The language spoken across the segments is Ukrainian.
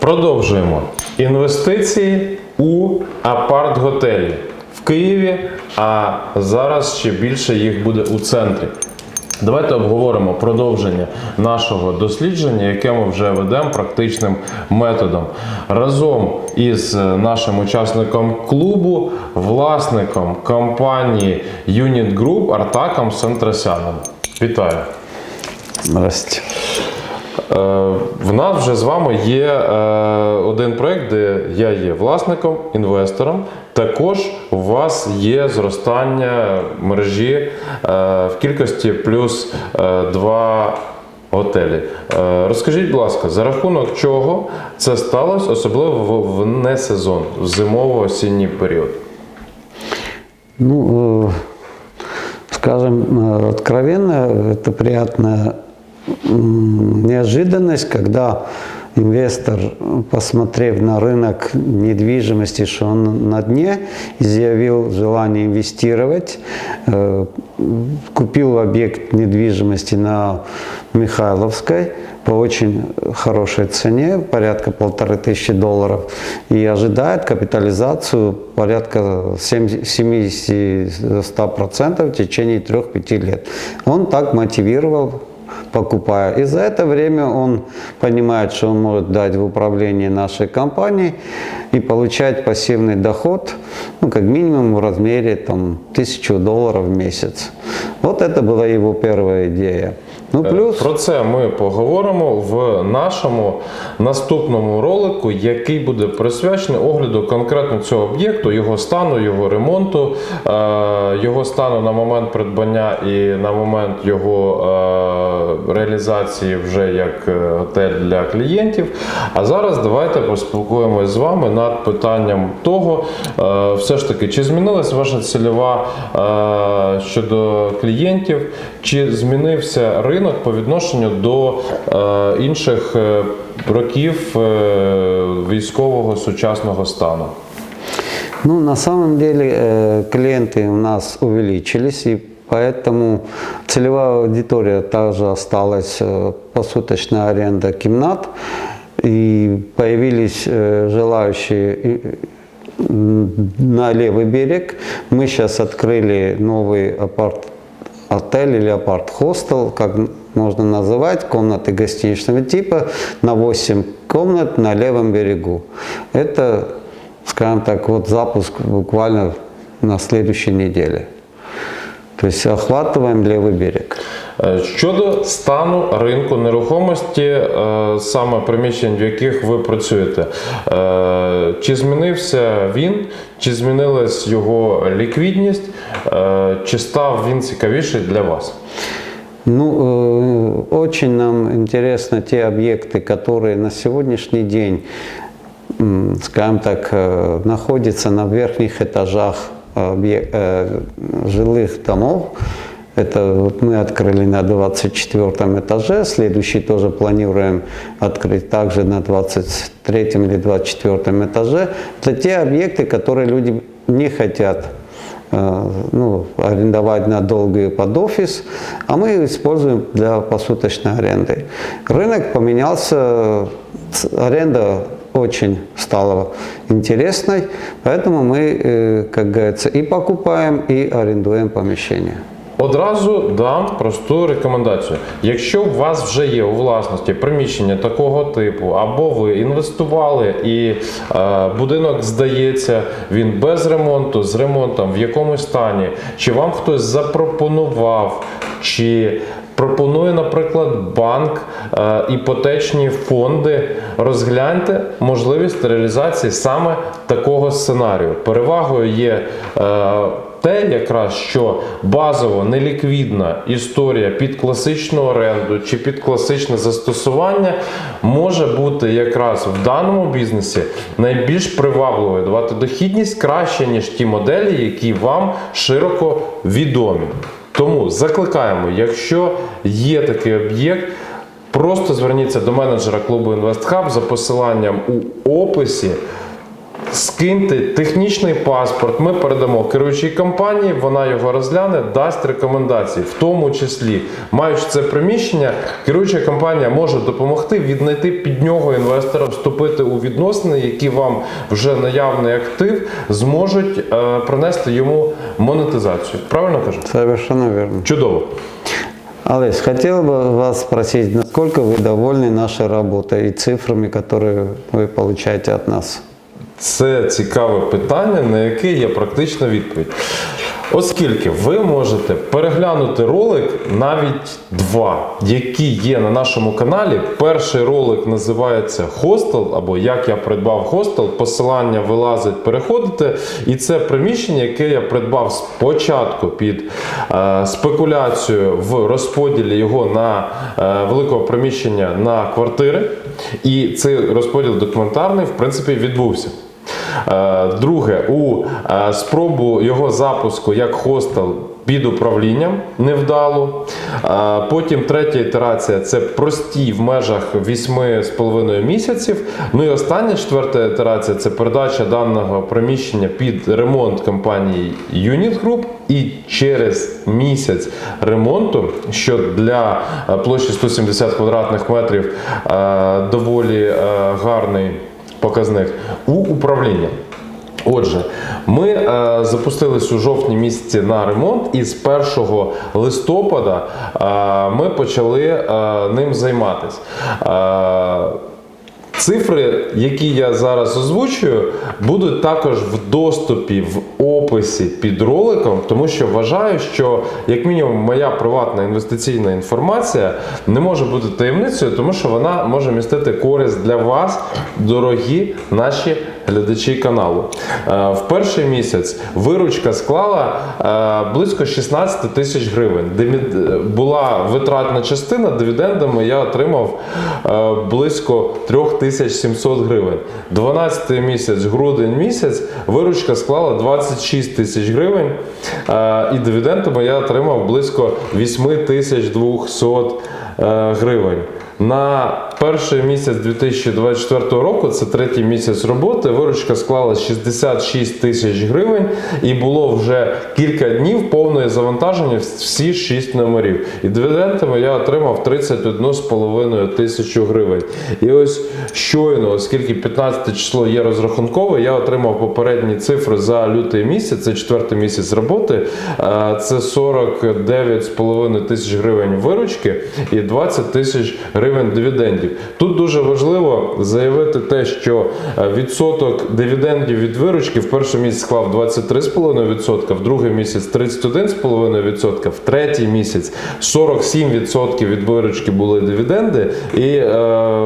Продовжуємо. Інвестиції у апарт-готелі в Києві, а зараз ще більше їх буде у центрі. Давайте обговоримо продовження нашого дослідження, яке ми вже ведемо практичним методом. Разом із нашим учасником клубу, власником компанії Unit Group Артаком Сентрасяном. Вітаю! Здрасте. Е, В нас вже з вами є е, один проект, де я є власником, інвестором. Також у вас є зростання мережі е, в кількості плюс е, два готелі. Е, Розкажіть, будь ласка, за рахунок чого це сталося, особливо в- в не сезон, в зимово-осінній період? Ну, э, скажем э, откровенно, это приятная м, неожиданность, когда инвестор, посмотрев на рынок недвижимости, что он на дне, изъявил желание инвестировать, э, купил объект недвижимости на Михайловской по очень хорошей цене, порядка полторы тысячи долларов, и ожидает капитализацию порядка 70-100% в течение 3-5 лет. Он так мотивировал покупая. И за это время он понимает, что он может дать в управление нашей компанией и получать пассивный доход, ну, как минимум в размере там, 1000 долларов в месяц. Вот это была его первая идея. Ну, плюс... Про це ми поговоримо в нашому наступному ролику, який буде присвячений огляду конкретно цього об'єкту, його стану, його ремонту, е, його стану на момент придбання і на момент його е, реалізації вже як е, готель для клієнтів. А зараз давайте поспілкуємось з вами над питанням того, е, все ж таки, чи змінилась ваша цільова е, щодо клієнтів, чи змінився ринок по відношенню до е, інших е, років е, військового сучасного стану? Ну, на самом деле э, клиенты у нас увеличились, и поэтому целевая аудитория также осталась э, посуточная аренда комнат, и появились э, желающие и- м, на левый берег. Мы сейчас открыли новый апарт отель или апарт-хостел, как можно называть, комнаты гостиничного типа на 8 комнат на левом берегу. Это, скажем так, вот запуск буквально на следующей неделе. То есть охватываем левый берег. Е, Щодо стану ринку нерухомості, е, саме приміщень, в яких ви працюєте, е, чи змінився він, чи змінилась його ліквідність, е, чи став він цікавіший для вас? Ну, э, очень нам интересны те объекты, которые на сегодняшний день, м, скажем так, э, находятся на верхних этажах объек- э, жилых домов. Это вот мы открыли на 24 этаже, следующий тоже планируем открыть также на 23 или 24 этаже. Это те объекты, которые люди не хотят э, ну, арендовать на долгий под офис, а мы используем для посуточной аренды. Рынок поменялся, аренда очень стала интересной, поэтому мы, э, как говорится, и покупаем, и арендуем помещение. Одразу дам просту рекомендацію. Якщо у вас вже є у власності приміщення такого типу, або ви інвестували і е, будинок здається, він без ремонту, з ремонтом, в якомусь стані, чи вам хтось запропонував, чи пропонує, наприклад, банк, е, іпотечні фонди, розгляньте можливість реалізації саме такого сценарію. Перевагою є. е, те, якраз що базово неліквідна історія під класичну оренду чи під класичне застосування може бути якраз в даному бізнесі найбільш привабливою, давати дохідність краще, ніж ті моделі, які вам широко відомі. Тому закликаємо, якщо є такий об'єкт, Просто зверніться до менеджера клубу InvestHub за посиланням у описі скиньте технічний паспорт, ми передамо керуючій компанії, вона його розгляне, дасть рекомендації, в тому числі, маючи це приміщення, керуюча компанія може допомогти віднайти під нього інвестора, вступити у відносини, які вам вже наявний актив зможуть е, принести йому монетизацію. Правильно кажу? Совершенно верно. Чудово. Олесь, хотел бы вас спросить, насколько вы довольны нашей работой и цифрами, которые вы получаете от нас? Це цікаве питання, на яке є практична відповідь. Оскільки ви можете переглянути ролик навіть два, які є на нашому каналі. Перший ролик називається Хостел або Як я придбав хостел. Посилання вилазить, переходите. І це приміщення, яке я придбав спочатку під е, спекуляцію в розподілі його на е, великого приміщення на квартири. І цей розподіл документарний, в принципі, відбувся. Е, Друге, у е, спробу його запуску як хостел під управлінням невдало. Е, Потім третя ітерація це прості в межах 8,5 місяців. Ну і остання четверта ітерація це передача даного приміщення під ремонт компанії Unit Group. І через місяць ремонту, що для площі 170 квадратних метрів доволі гарний показник у управління. Отже, ми е, запустились у жовтні місяці на ремонт, і з 1 листопада е, ми почали е, ним займатися. Е, Цифри, які я зараз озвучую, будуть також в доступі в описі під роликом, тому що вважаю, що як мінімум моя приватна інвестиційна інформація не може бути таємницею, тому що вона може містити користь для вас, дорогі наші глядачі каналу. Е, В перший місяць виручка склала е, близько 16 тисяч гривень. Е, Була витратна частина, дивідендами я отримав близько 3700 гривень. 12 місяць, грудень місяць, виручка склала 26 тисяч гривень. І дивідендами я отримав близько 8200 е, гривень. На перший місяць 2024 року, це третій місяць роботи, виручка склала 66 тисяч гривень і було вже кілька днів повної завантаження всі 6 номерів. І дивідендами я отримав 31,5 тисячу гривень. І ось щойно, оскільки 15 число є розрахункове, я отримав попередні цифри за лютий місяць, це четвертий місяць роботи. Е, Це 49,5 тисяч гривень виручки і 20 тисяч гривень дивідендів. Тут дуже важливо заявити те, що е, відсоток дивідендів від виручки в перший місяць склав 23,5%, в другий місяць 31,5%, в третій місяць 47% від виручки були дивіденди, і е,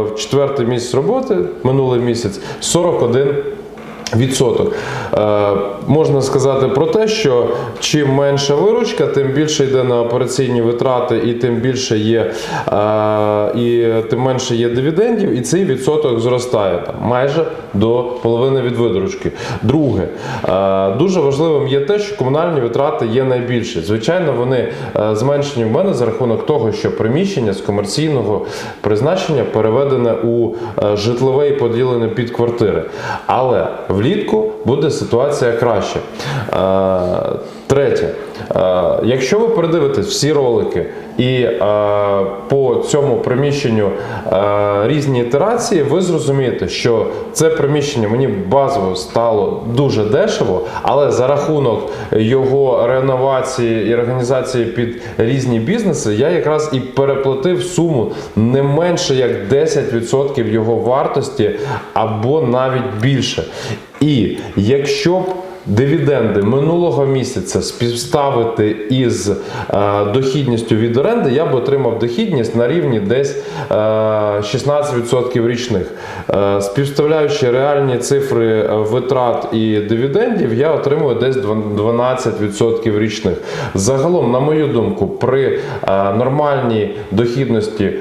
в четвертий місяць роботи, минулий місяць, 41%. Відсоток Е, можна сказати про те, що чим менша виручка, тим більше йде на операційні витрати, і тим більше є е, і тим менше є дивідендів, і цей відсоток зростає там майже до половини від виручки. Друге, е, дуже важливим є те, що комунальні витрати є найбільші. Звичайно, вони е, зменшені в мене за рахунок того, що приміщення з комерційного призначення переведене у е, житлове і поділене під квартири. Але влітку буде ситуація краще. Е, Третє, е, якщо ви передивитесь всі ролики і е, по цьому приміщенню е, різні ітерації, ви зрозумієте, що це приміщення мені базово стало дуже дешево, але за рахунок його реновації і організації під різні бізнеси, я якраз і переплатив суму не менше як 10% його вартості або навіть більше. І якщо б Дивіденди минулого місяця співставити із е, дохідністю від оренди, я б отримав дохідність на рівні десь е, 16% річних. Е, співставляючи реальні цифри е, витрат і дивідендів, я отримую десь 12% річних. Загалом, на мою думку, при е, нормальній дохідності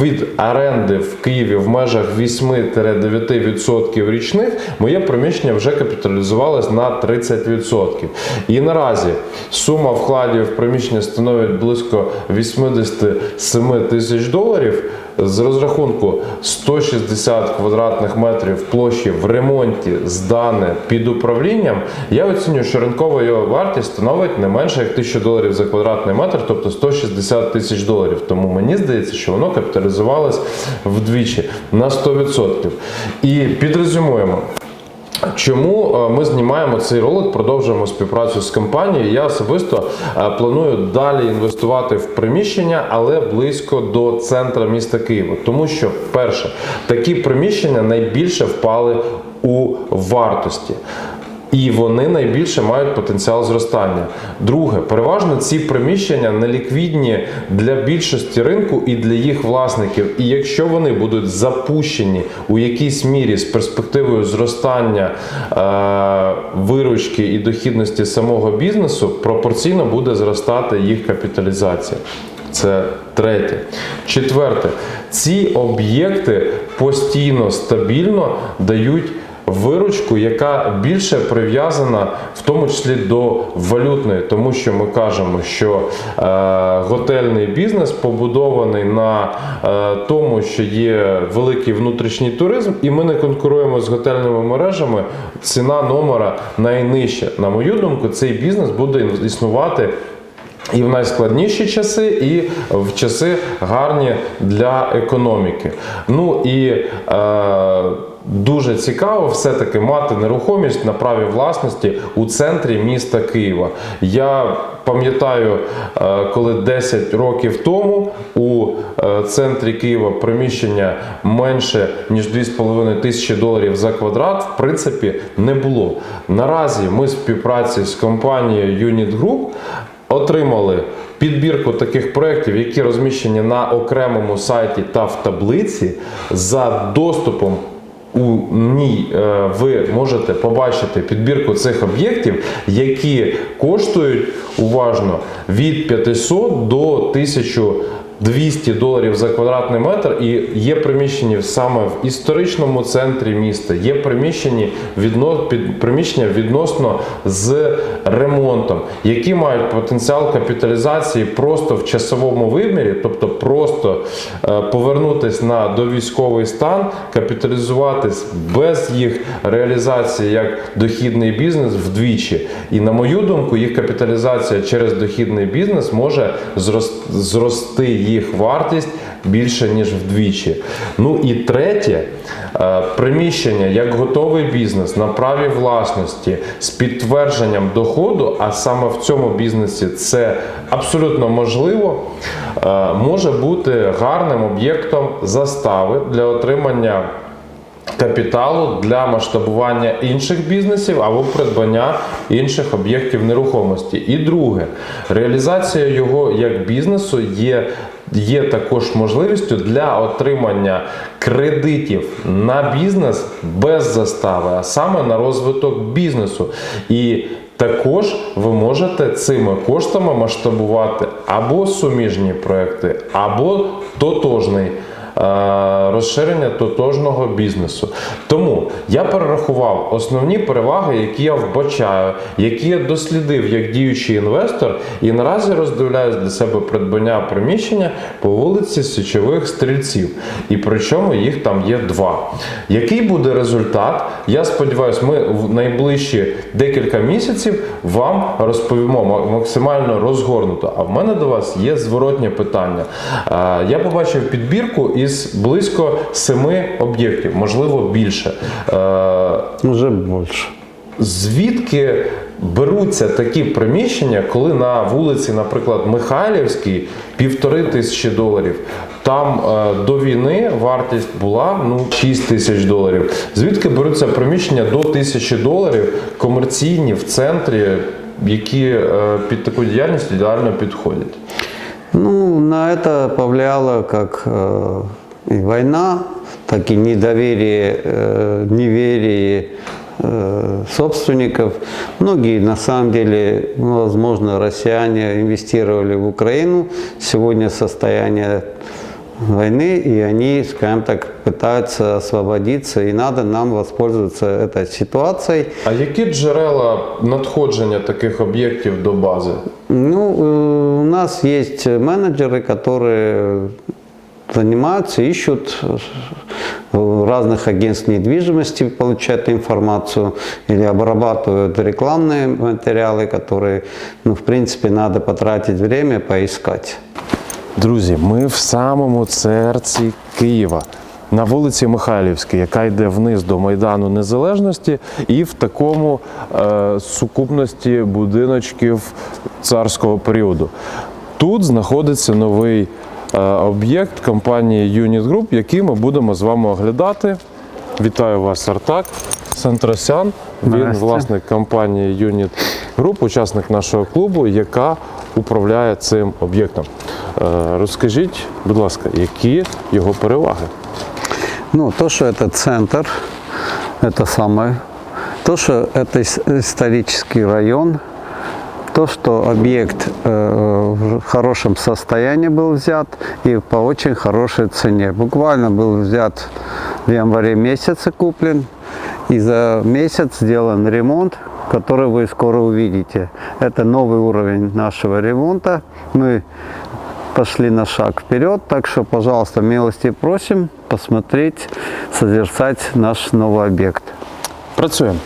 від оренди в Києві в межах 8-9% річних моє приміщення вже капіталізувалось на 30%. І наразі сума вкладів в приміщення становить близько 87 тисяч доларів. З розрахунку 160 квадратних метрів площі в ремонті здане під управлінням, я оцінюю, що ринкова його вартість становить не менше як 1000 доларів за квадратний метр, тобто 160 тисяч доларів. Тому мені здається, що воно капіталізувалось вдвічі на 100%. І підрезюмуємо. Чому е, ми знімаємо цей ролик, продовжуємо співпрацю з компанією? Я особисто е, планую далі інвестувати в приміщення, але близько до центра міста Києва. Тому що, перше, такі приміщення найбільше впали у вартості. І вони найбільше мають потенціал зростання. Друге, переважно ці приміщення неліквідні для більшості ринку і для їх власників. І якщо вони будуть запущені у якійсь мірі з перспективою зростання е, виручки і дохідності самого бізнесу, пропорційно буде зростати їх капіталізація. Це третє. Четверте, ці об'єкти постійно стабільно дають виручку, яка більше прив'язана в тому числі до валютної, тому що ми кажемо, що е, готельний бізнес побудований на е, тому, що є великий внутрішній туризм, і ми не конкуруємо з готельними мережами. Ціна номера найнижча. На мою думку, цей бізнес буде існувати. І в найскладніші часи, і в часи гарні для економіки. Ну і е, дуже цікаво все-таки мати нерухомість на праві власності у центрі міста Києва. Я пам'ятаю, е, коли 10 років тому у е, центрі Києва приміщення менше ніж 2,5 тисячі доларів за квадрат, в принципі, не було. Наразі ми в співпраці з компанією Unit Group отримали підбірку таких проєктів, які розміщені на окремому сайті та в таблиці за доступом. У ній е, ви можете побачити підбірку цих об'єктів, які коштують уважно від 500 до 1200 доларів за квадратний метр. І є приміщення саме в історичному центрі міста, є приміщення відно, приміщення відносно з ремонтом, які мають потенціал капіталізації просто в часовому вимірі, тобто просто е, повернутись на довійськовий стан, капіталізуватись без їх реалізації як дохідний бізнес вдвічі. І на мою думку, їх капіталізація через дохідний бізнес може зрос- зрости їх вартість більше ніж вдвічі. Ну і третє, е, приміщення як готовий бізнес на праві власності з підтвердженням доходу, а саме в цьому бізнесі це абсолютно можливо, е, може бути гарним об'єктом застави для отримання капіталу для масштабування інших бізнесів або придбання інших об'єктів нерухомості. І друге, реалізація його як бізнесу є. Є також можливістю для отримання кредитів на бізнес без застави, а саме на розвиток бізнесу. І також ви можете цими коштами масштабувати або суміжні проекти, або тотожний розширення тотожного бізнесу. Тому я перерахував основні переваги, які я вбачаю, які я дослідив як діючий інвестор, і наразі роздивляюсь для себе придбання приміщення по вулиці Січових Стрільців. І причому їх там є два. Який буде результат? Я сподіваюся, ми в найближчі декілька місяців вам розповімо максимально розгорнуто. А в мене до вас є зворотнє питання. Е, Я побачив підбірку із близько семи об'єктів, можливо більше. Е, Уже больше. Звідки беруться такі приміщення, коли на вулиці, наприклад, Михайлівській, півтори тисячі доларів. Там е, до війни вартість була ну 6 тисяч доларів. Звідки беруться приміщення до тисячі доларів комерційні в центрі, які е, під таку діяльність ідеально підходять? Ну, на это повлияло как э, и война, так и недоверие, э, неверие э, собственников. Многие, на самом деле, возможно, россияне инвестировали в Украину. Сегодня состояние войны, и они, скажем так, пытаются освободиться, и надо нам воспользоваться этой ситуацией. А які джерела надходження таких об'єктів до бази? Ну, э, у нас есть менеджеры, которые занимаются, ищут э, разных агентств недвижимости, получают информацию или обрабатывают рекламные материалы, которые, ну, в принципе, надо потратить время, поискать. Друзі, ми в самому серці Києва. На вулиці Михайлівській, яка йде вниз до Майдану Незалежності, і в такому е, сукупності будиночків царського періоду. Тут знаходиться новий е, об'єкт компанії Unit Group, який ми будемо з вами оглядати. Вітаю вас, Артак Сантросян. Він власник компанії Unit Group, учасник нашого клубу, яка управляє цим об'єктом. Е, Розкажіть, будь ласка, які його переваги? Ну, то, что это центр, это самое. То, что это ис- исторический район, то, что объект э, в хорошем состоянии был взят и по очень хорошей цене. Буквально был взят в январе месяце куплен, и за месяц сделан ремонт, который вы скоро увидите. Это новый уровень нашего ремонта. Мы пошли на шаг вперед, так что, пожалуйста, милости просим посмотреть, созерцать наш новый объект. Працюємо.